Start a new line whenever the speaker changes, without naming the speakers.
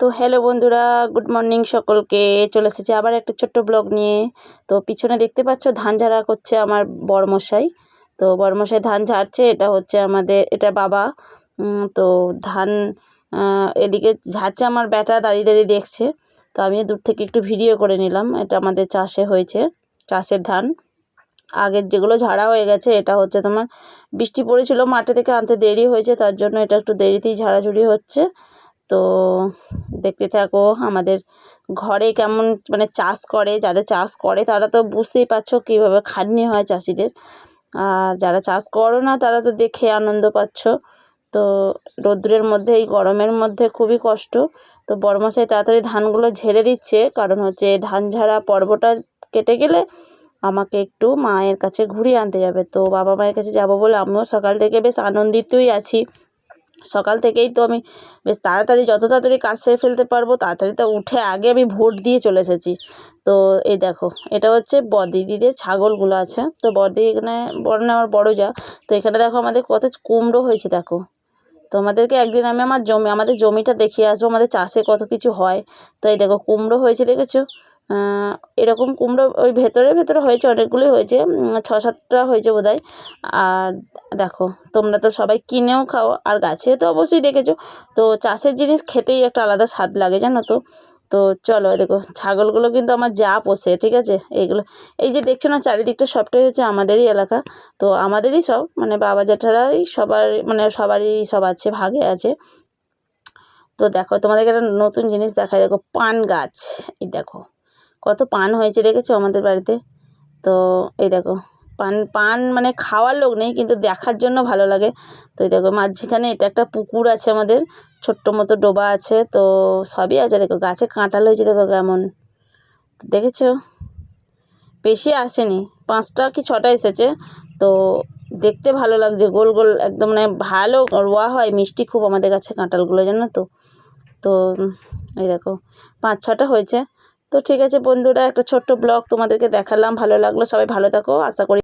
তো হ্যালো বন্ধুরা, good morning সকলকে। চলে এসেছি আবার একটা ছোট্ট ব্লগ নিয়ে। তো পিছনে দেখতে পাচ্ছ ধান ঝাড়া করছে আমার বরমশাই তো বরমশাই ধান ঝাড়ছে, এটা হচ্ছে আমাদের, এটা বাবা। তো ধান এদিকে ঝাড়ছে আমার ব্যাটা, দাঁড়িয়ে দাঁড়িয়ে দেখছে। তো আমি দূর থেকে একটু ভিডিও করে নিলাম, এটা আমাদের চাষে হয়েছে, চাষের ধান। আগের যেগুলো ঝাড়া হয়ে গেছে, এটা হচ্ছে তোমার, বৃষ্টি পড়েছিল মাঠে থেকে আনতে দেরি হয়েছে, তার জন্য এটা একটু দেরিতেই ঝাড়াঝুড়ি হচ্ছে। তো দেখতে থাকো আমাদের ঘরে কেমন মানে চাষ করে, যাদের চাষ করে তারা তো বুঝতেই পারছ কীভাবে খাটনি হয় চাষিদের। আর যারা চাষ করো না তারা তো দেখে আনন্দ পাচ্ছ। তো রোদ্দুরের মধ্যে, এই গরমের মধ্যে খুবই কষ্ট। তো বড়মশাই তাড়াতাড়ি ধানগুলো ঝেড়ে দিচ্ছে, কারণ হচ্ছে ধান ঝাড়া পর্বটা কেটে গেলে আমাকে একটু মায়ের কাছে ঘুরিয়ে আনতে যাবে। তো বাবা মায়ের কাছে যাব বলে আমিও সকাল থেকে বেশ আনন্দিতই আছি। সকাল থেকেই তো আমি বেশ তাড়াতাড়ি, যত তাড়াতাড়ি কাজ সেরে ফেলতে পারব, তাড়াতাড়ি তো উঠে আগে আমি ভোট দিয়ে চলে এসেছি। তো এই দেখো, এটা হচ্ছে বদিদিদের ছাগলগুলো আছে। তো বদি এখানে, বড় না, আমার বড় যা। তো এখানে দেখো আমাদের কত কুমড়ো হয়েছে, দেখো। তোমাদেরকে একদিন আমি আমার জমি, আমাদের জমিটা দেখিয়ে আসব, আমাদের চাষে কত কিছু হয়। তো এই দেখো, কুমড়ো হয়েছে, দেখেছ? এরকম কুমড়ো ওই ভেতরে ভেতরে হয়েছে, অনেকগুলোই হয়েছে ছ সাতটা হয়েছে বোধ হয় আর দেখো, তোমরা তো সবাই কিনেও খাও, আর গাছে তো অবশ্যই দেখেছ। তো চাষের জিনিস খেতেই একটা আলাদা স্বাদ লাগে, জানো তো। তো চলো দেখো, ছাগলগুলো কিন্তু আমার যা পোষে, ঠিক আছে? এইগুলো এই যে দেখছ না, চারিদিকটা সবটাই হচ্ছে আমাদেরই এলাকা। তো আমাদেরই সব মানে বাবা জ্যাঠারাই সবার মানে সবারই সব আছে, ভাগে আছে। তো দেখো, তোমাদেরকে একটা নতুন জিনিস দেখায় দেখো, পান গাছ, এই দেখো। কত পান হয়েছে দেখেছ আমাদের বাড়িতে? তো এই দেখো, পান পান মানে খাওয়ার লোক নেই, কিন্তু দেখার জন্য ভালো লাগে। তো এই দেখো, মাঝখানে এটা একটা পুকুর আছে আমাদের, ছোট্ট মতো ডোবা আছে, তো সবই আছে। দেখো, গাছে কাঁটাল হয়েছে, দেখো কেমন। দেখেছ? বেশি আসেনি, পাঁচটা কি ছটা এসেছে, তো দেখতে ভালো লাগছে। গোল গোল একদম মানে ভালো রোয়া হয়, মিষ্টি খুব আমাদের কাছে কাঁটালগুলো জানো তো? তো এই দেখো, পাঁচ, ছটা হয়েছে। তো ঠিক আছে বন্ধুরা, একটা ছোট্ট ব্লগ তোমাদেরকে দেখালাম। ভালো লাগল, সবাই ভালো থাকো। আশা করি